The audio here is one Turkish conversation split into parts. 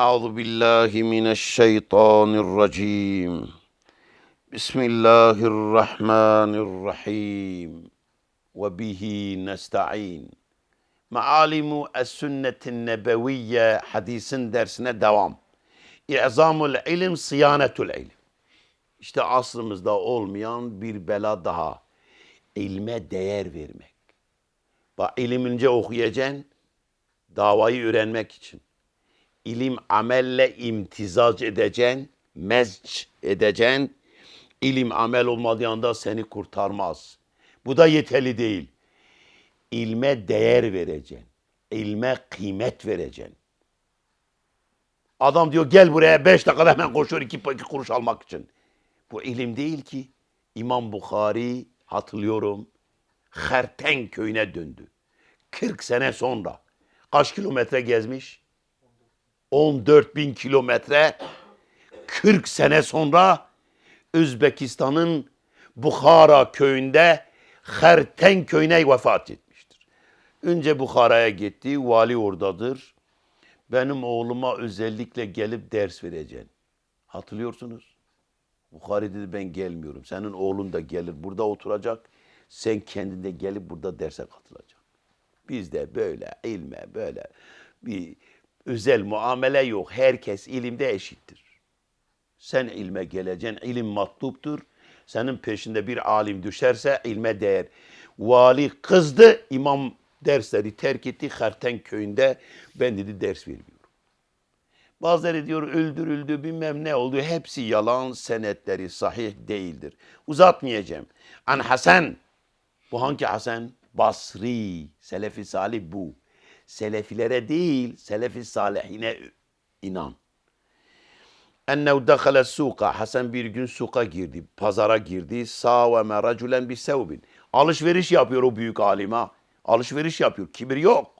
أعوذ بالله من الشيطان الرجيم بسم الله الرحمن الرحيم وبه نستعين Maalimu es-sünnetin nebeviye hadisin dersine devam. İ'zamul ilim, sıyanetul ilim. İşte asrımızda olmayan bir bela daha. İlme değer vermek. Bak ilimince okuyacaksın, davayı öğrenmek için. İlim amelle imtizac edeceksin, mezc edeceksin. İlim amel olmadığı anda seni kurtarmaz. Bu da yeterli değil. İlme değer vereceksin. İlme kıymet vereceksin. Adam diyor gel buraya beş dakikada hemen koşuyor iki, iki kuruş almak için. Bu ilim değil ki. İmam Bukhari hatırlıyorum Herten köyüne döndü. 40 sene sonra. Kaç kilometre gezmiş? 14 bin kilometre. 40 sene sonra Özbekistan'ın Bukhara köyünde Herten köyüne vefat etmiştir. Önce Bukhara'ya gitti, vali oradadır. Benim oğluma özellikle gelip ders vereceksin. Hatırlıyorsunuz? Bukhari dedi ben gelmiyorum. Senin oğlun da gelir burada oturacak. Sen kendin de gelip burada derse katılacaksın. Bizde böyle ilme böyle bir özel muamele yok. Herkes ilimde eşittir. Sen ilme geleceksin. İlim matluptur. Senin peşinde bir alim düşerse ilme değer. Vali kızdı. imam dersleri terk etti. Herten köyünde ben dedi ders vermiyorum. Bazıları diyor öldürüldü bilmem ne oldu. Hepsi yalan senetleri sahih değildir. Uzatmayacağım. An Hasan. Bu hangi Hasan? Basri. Selefi salih bu. Selefilere değil, selefi salihine inan. Ennehu dakhala suka. Hasan bir gün suka girdi, pazara girdi. Saveme raculen bi sevbin. Alışveriş yapıyor o büyük alima. Alışveriş yapıyor. Kibir yok.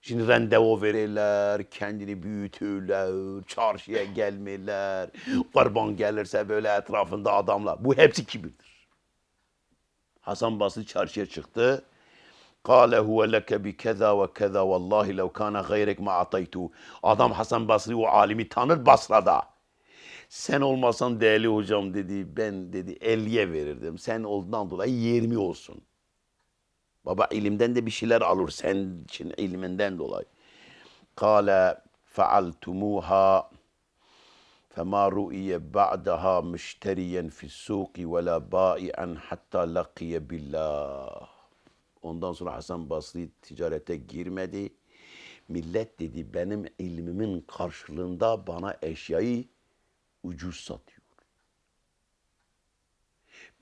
Şimdi randevu verirler, kendini büyütürler, çarşıya gelmirler. Kurban gelirse böyle etrafında adamlar. Bu hepsi kibirdir. Hasan Basri çarşıya çıktı. Kale huve leke bi keza ve keza vallahi lev kana gayrek ma ataytu. Adam Hasan Basri o alimi tanır Basra'da. Sen olmasan değerli hocam dedi ben dedi 50'ye verirdim. Sen olduğundan dolayı 20 olsun. Baba ilimden de bir şeyler alır sen için ilminden dolayı. Kale fealtumuha فما رؤي بعدها مشتريا في السوق ولا بائعا حتى لقي بالله. Ondan sonra Hasan Basri ticarete girmedi. Millet dedi benim ilmimin karşılığında bana eşyayı ucuz satıyor.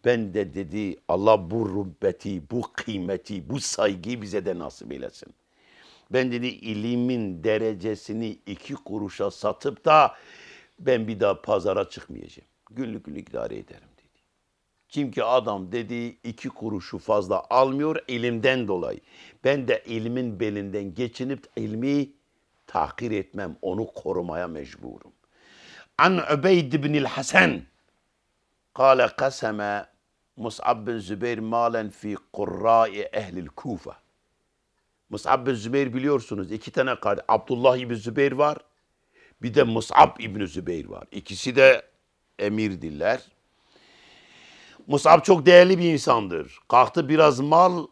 Ben de dedi Allah bu rübbeti, bu kıymeti, bu saygıyı bize de nasip eylesin. Ben dedi ilimin derecesini iki kuruşa satıp da ben bir daha pazara çıkmayacağım. Günlük günlük idare ederim. Çünkü adam dediği iki kuruşu fazla almıyor ilimden dolayı. Ben de ilmin belinden geçinip ilmi takir etmem. Onu korumaya mecburum. An Übeyd bin Hasan kâle kaseme Mus'ab bin Zübeyr malen fi kurra'i ehlil kufa. Mus'ab bin Zübeyr biliyorsunuz iki tane kardeş. Abdullah bin Zübeyr var. Bir de Mus'ab İbni Zübeyr var. İkisi de emirdiler. Mus'ab çok değerli bir insandır. Kalktı biraz mal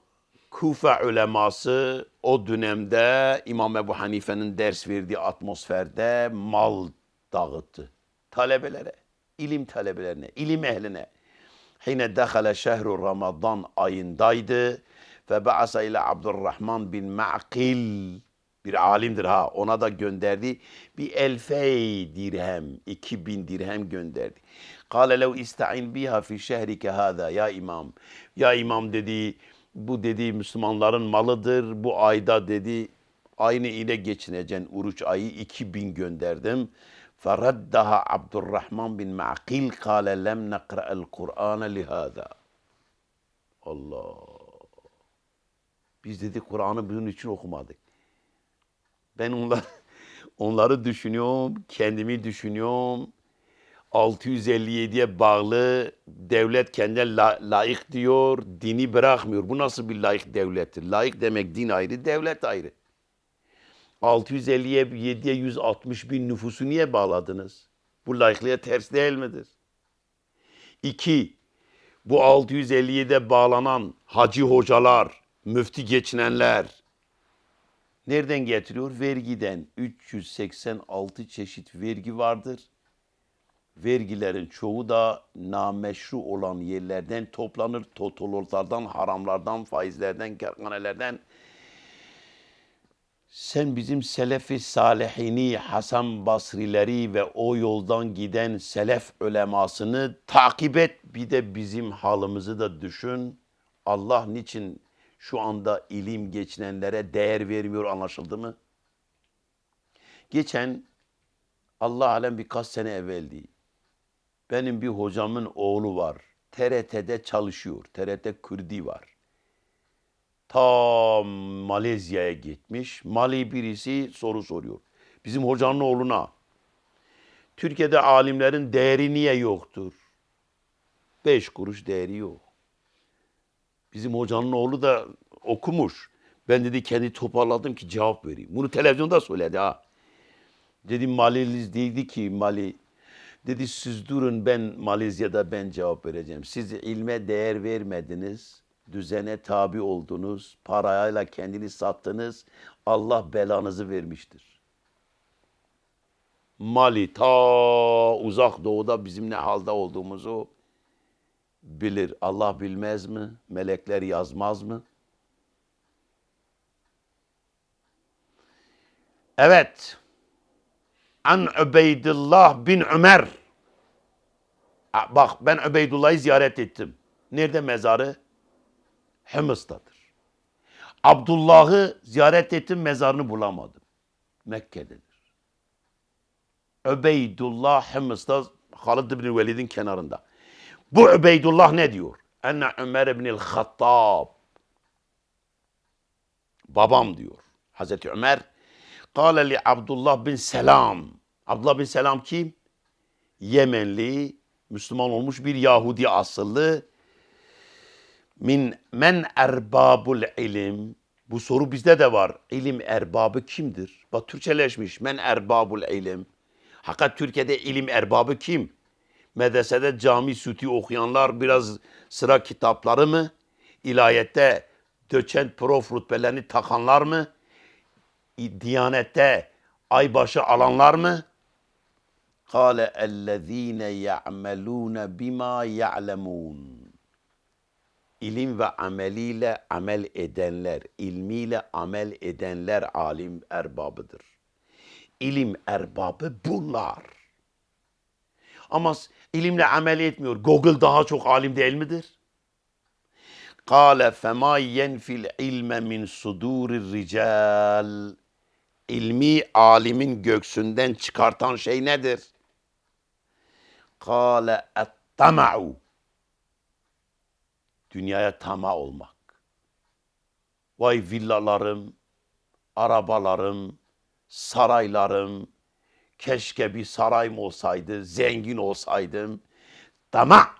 Kufa uleması o dönemde İmam Ebu Hanife'nin ders verdiği atmosferde mal dağıttı. Talebelere, ilim talebelerine, ilim ehline. Hine dehale şehru Ramazan ayındaydı. Ve ba'asa ile Abdurrahman bin Ma'kil bir alimdir ha ona da gönderdi. Bir elfey dirhem, iki bin dirhem gönderdi. Kale lev ista'in biha fi şehrike hâzâ ya imam. Ya imam dedi bu dedi Müslümanların malıdır. Bu ayda dedi aynı ile geçineceksin. Uruç ayı iki bin gönderdim. Feraddaha Abdurrahman bin Ma'kil kâle lem nekra'el Kur'ane lihâzâ. Allah. Biz dedi Kur'an'ı bunun için okumadık. Ben onlar, onları düşünüyorum, kendimi düşünüyorum. 657'ye bağlı devlet kendine la, layık diyor, dini bırakmıyor. Bu nasıl bir layık devlettir? Layık demek din ayrı, devlet ayrı. 650'ye 7'ye 160 bin nüfusu niye bağladınız? Bu laikliğe ters değil midir? İki, bu 657'de bağlanan hacı hocalar, müfti geçinenler nereden getiriyor? Vergiden 386 çeşit vergi vardır. Vergilerin çoğu da nameşru olan yerlerden toplanır. Totolotlardan, haramlardan, faizlerden, kerkanelerden. Sen bizim selefi salihini, Hasan Basrileri ve o yoldan giden selef ulemasını takip et. Bir de bizim halimizi de düşün. Allah niçin şu anda ilim geçinenlere değer vermiyor anlaşıldı mı? Geçen Allah alem birkaç sene evveldi. Benim bir hocamın oğlu var. TRT'de çalışıyor. TRT Kürdi var. Ta Malezya'ya gitmiş. Mali birisi soru soruyor. Bizim hocanın oğluna. Türkiye'de alimlerin değeri niye yoktur? Beş kuruş değeri yok. Bizim hocanın oğlu da okumuş. Ben dedi kendi toparladım ki cevap vereyim. Bunu televizyonda söyledi ha. Dedim Maliliz dedi ki Mali dedi siz durun ben Malezya'da ben cevap vereceğim. Siz ilme değer vermediniz. Düzene tabi oldunuz. Parayla kendini sattınız. Allah belanızı vermiştir. Mali ta uzak doğuda bizim ne halde olduğumuzu bilir. Allah bilmez mi? Melekler yazmaz mı? Evet. An Übeydullah bin Ömer. Bak ben Übeydullah'ı ziyaret ettim. Nerede mezarı? Hımıs'tadır. Abdullah'ı ziyaret ettim mezarını bulamadım. Mekke'dedir. Übeydullah Hımıs'ta Halid bin Velid'in kenarında. Bu Übeydullah ne diyor? Enne Ömer ibnil Hattab. Babam diyor. Hazreti Ömer. Kale li Abdullah bin Selam. Abdullah bin Selam kim? Yemenli, Müslüman olmuş bir Yahudi asıllı. Min men erbabul ilim. Bu soru bizde de var. İlim erbabı kimdir? Bak Türkçeleşmiş. Men erbabul ilim. Hakikat Türkiye'de ilim erbabı kim? Medresede cami sütü okuyanlar biraz sıra kitapları mı? İlahiyette doçent prof rütbelerini takanlar mı? Diyanette aybaşı alanlar mı? Kale ellezine ya'melune bima ya'lemun. İlim ve ameliyle amel edenler, ilmiyle amel edenler alim erbabıdır. İlim erbabı bunlar. Ama ilimle amel etmiyor. Google daha çok alim değil midir? Kale fema yenfil ilme min sudurir rical. İlmi alimin göksünden çıkartan şey nedir? Kale ettama'u. Dünyaya tama olmak. Vay villalarım, arabalarım, saraylarım, Keşke bir sarayım olsaydı, zengin olsaydım. Tama,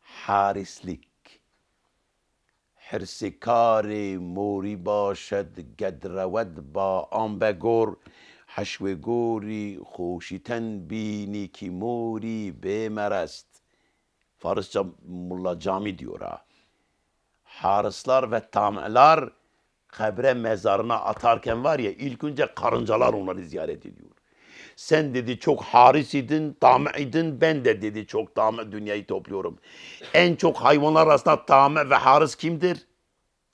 harislik. Hirsikari mori başed gedreved ba ambegor haşvegori hoşiten bini ki mori bemerest. Farsça Mulla Cami diyor ha. Harislar ve tameler kabre mezarına atarken var ya ilk önce karıncalar onları ziyaret ediyor. Sen dedi çok haris idin, tame idin. Ben de dedi çok tame dünyayı topluyorum. En çok hayvanlar arasında tame ve haris kimdir?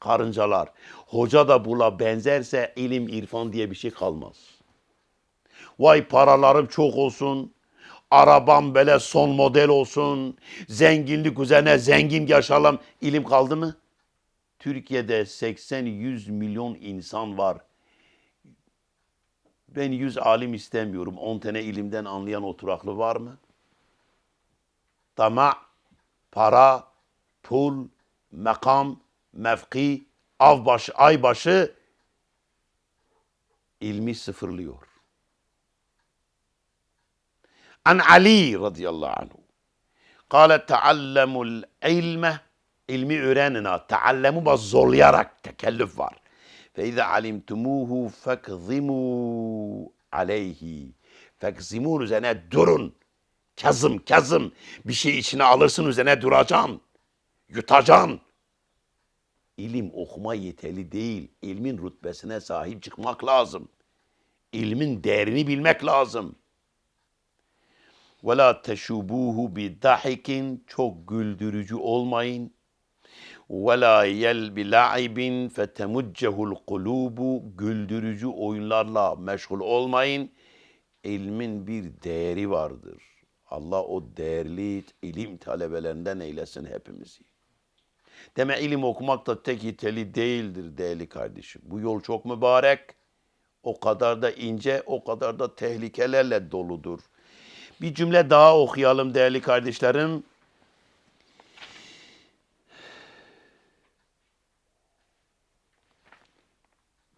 Karıncalar. Hoca da bula benzerse ilim irfan diye bir şey kalmaz. Vay paralarım çok olsun. Arabam böyle son model olsun. Zenginlik üzerine zengin yaşayalım. İlim kaldı mı? Türkiye'de 80-100 milyon insan var. Ben 100 alim istemiyorum. 10 tane ilimden anlayan oturaklı var mı? Tama, para, pul, makam, mevki, avbaşı, aybaşı ilmi sıfırlıyor. An Ali radıyallahu anhu. Kale teallemul ilme ilmi öğrenin ha. Teallemu baz zorlayarak tekellüf var. İzâ alimtumuhu fekzimû aleyhi. Fekzimun üzerine durun. Kazım kazım. Bir şey içine alırsın üzerine duracaksın. Yutacaksın. İlim okuma yeterli değil. İlmin rütbesine sahip çıkmak lazım. İlmin değerini bilmek lazım. Teşubuhu bi dahikin çok güldürücü olmayın. Yel bi la'ibin fetemuccehul kulubu güldürücü oyunlarla meşgul olmayın. İlmin bir değeri vardır. Allah o değerli ilim talebelerinden eylesin hepimizi. Deme ilim okumak da tek yeteli değildir değerli kardeşim. Bu yol çok mübarek. O kadar da ince, o kadar da tehlikelerle doludur. Bir cümle daha okuyalım değerli kardeşlerim.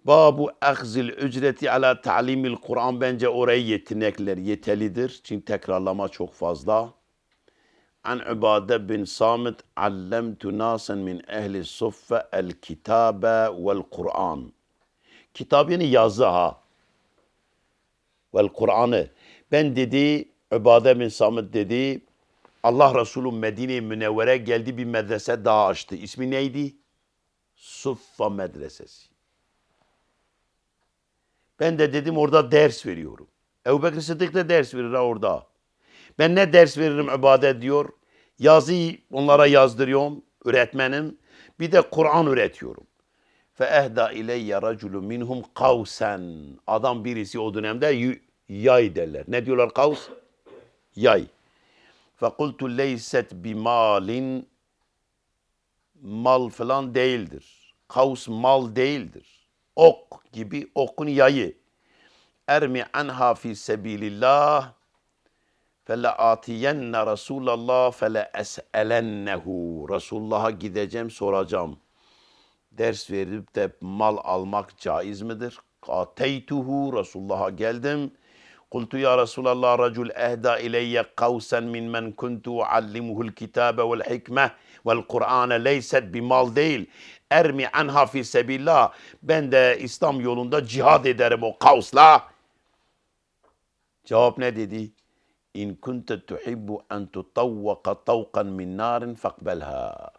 Babu akzil ücreti ala ta'limil Kur'an bence orayı yetenekler yetelidir. Çünkü tekrarlama çok fazla. An Ubade bin Samit allemtu nasen min ehli suffe el kitabe vel Kur'an. Kitap yani yazı ha. Vel Kur'an'ı. Ben dedi Ubade bin Samit dedi Allah Resulü Medine-i Münevvere geldi bir medrese daha açtı. İsmi neydi? Suffa Medresesi. Ben de dedim orada ders veriyorum. Ebu Bekir Sıddık da ders verir ha orada. Ben ne ders veririm ibadet diyor. Yazıyı onlara yazdırıyorum. Öğretmenim. Bir de Kur'an öğretiyorum. Fe ehda ileyye raculu minhum kavsen. Adam birisi o dönemde yay derler. Ne diyorlar kavs? Yay. Fe kultu leyset bimalin mal falan değildir. Kavs mal değildir. Ok gibi okun yayı. Ermi anha fi sebilillah fele atiyenne Resulallah fele es'elennehu. Resulullah'a gideceğim soracağım. Ders verip de mal almak caiz midir? Ateytuhu Resulullah'a geldim. Kultu ya Resulallah racul ehda ileyye kavsen min men kuntu uallimuhul kitabe vel hikme vel Kur'ane leyset bir mal değil. Ermi anha fi sebillah. Ben de İslam yolunda cihad ederim o kavsla. Cevap ne dedi? İn kunte tuhibbu en tutavvaka tavkan min narin fakbelha.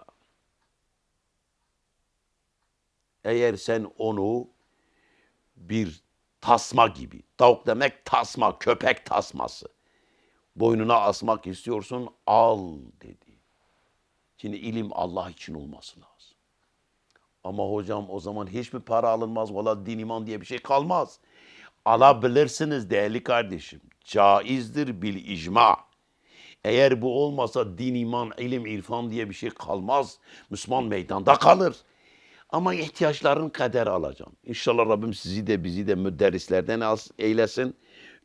Eğer sen onu bir tasma gibi, tavuk demek tasma, köpek tasması. Boynuna asmak istiyorsun, al dedi. Şimdi ilim Allah için olması lazım. Ama hocam o zaman hiçbir para alınmaz. Valla din iman diye bir şey kalmaz. Alabilirsiniz değerli kardeşim. Caizdir bil icma. Eğer bu olmasa din, iman, ilim, irfan diye bir şey kalmaz. Müslüman meydanda kalır. Ama ihtiyaçların kader alacaksın. İnşallah Rabbim sizi de bizi de müderrislerden eylesin.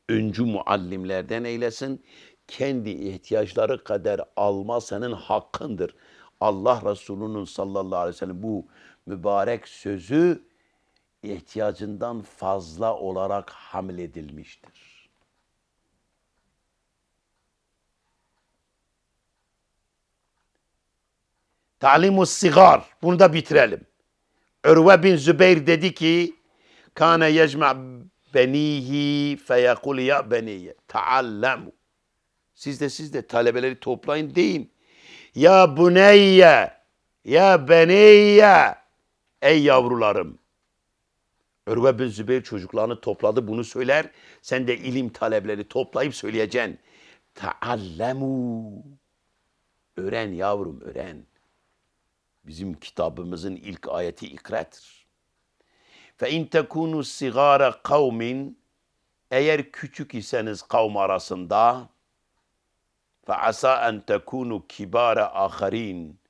Öncü muallimlerden eylesin. Kendi ihtiyaçları kadar alma senin hakkındır. Allah Resulü'nün sallallahu aleyhi ve sellem bu mübarek sözü ihtiyacından fazla olarak hamledilmiştir. Talimu sigar. Bunu da bitirelim. Ürve bin Zübeyir dedi ki Kâne yecma benihi feyekul ya beniyye taallemu. Siz de siz de talebeleri toplayın deyin. Ya buneyye ya beniyye ey yavrularım. Ürve bin Zübeyir çocuklarını topladı bunu söyler. Sen de ilim talebeleri toplayıp söyleyeceksin. Taallemu. Öğren yavrum öğren. Bizim kitabımızın ilk ayeti ikradır. Fe in tekunu sigara kavmin eğer küçük iseniz kavm arasında fe asa en tekunu kibara aharin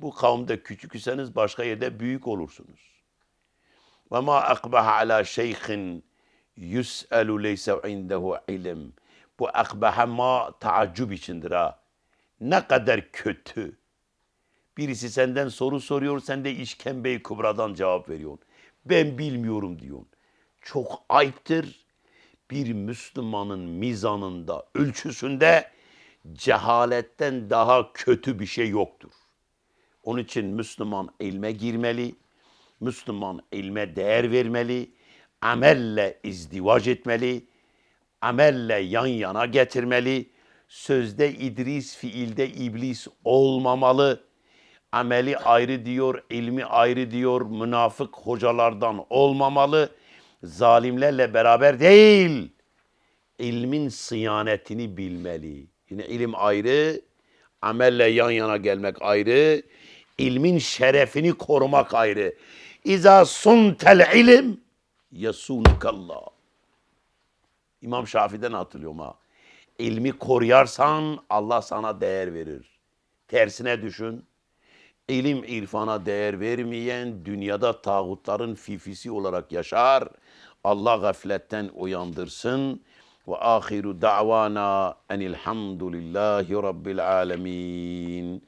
bu kavmde küçük iseniz başka yerde büyük olursunuz. Ve ma akbaha ala şeyhin yus'elu leyse indehu ilim. Bu akbaha ma taaccub içindir ha. Ne kadar kötü. Birisi senden soru soruyor, sen de işkembe-i kubradan cevap veriyorsun. Ben bilmiyorum diyorsun. Çok ayıptır. Bir Müslümanın mizanında, ölçüsünde cehaletten daha kötü bir şey yoktur. Onun için Müslüman ilme girmeli, Müslüman ilme değer vermeli, amelle izdivac etmeli, amelle yan yana getirmeli, sözde İdris, fiilde iblis olmamalı, ameli ayrı diyor, ilmi ayrı diyor, münafık hocalardan olmamalı, zalimlerle beraber değil, ilmin sıyanetini bilmeli. Yine ilim ayrı, amelle yan yana gelmek ayrı, ilmin şerefini korumak ayrı. İza suntel ilim yasunukallah. İmam Şafii'den hatırlıyorum ha. İlmi koruyarsan Allah sana değer verir. Tersine düşün. İlim irfana değer vermeyen dünyada tağutların fifisi olarak yaşar. Allah gafletten uyandırsın. Ve ahiru da'vana enilhamdülillahi rabbil alemin.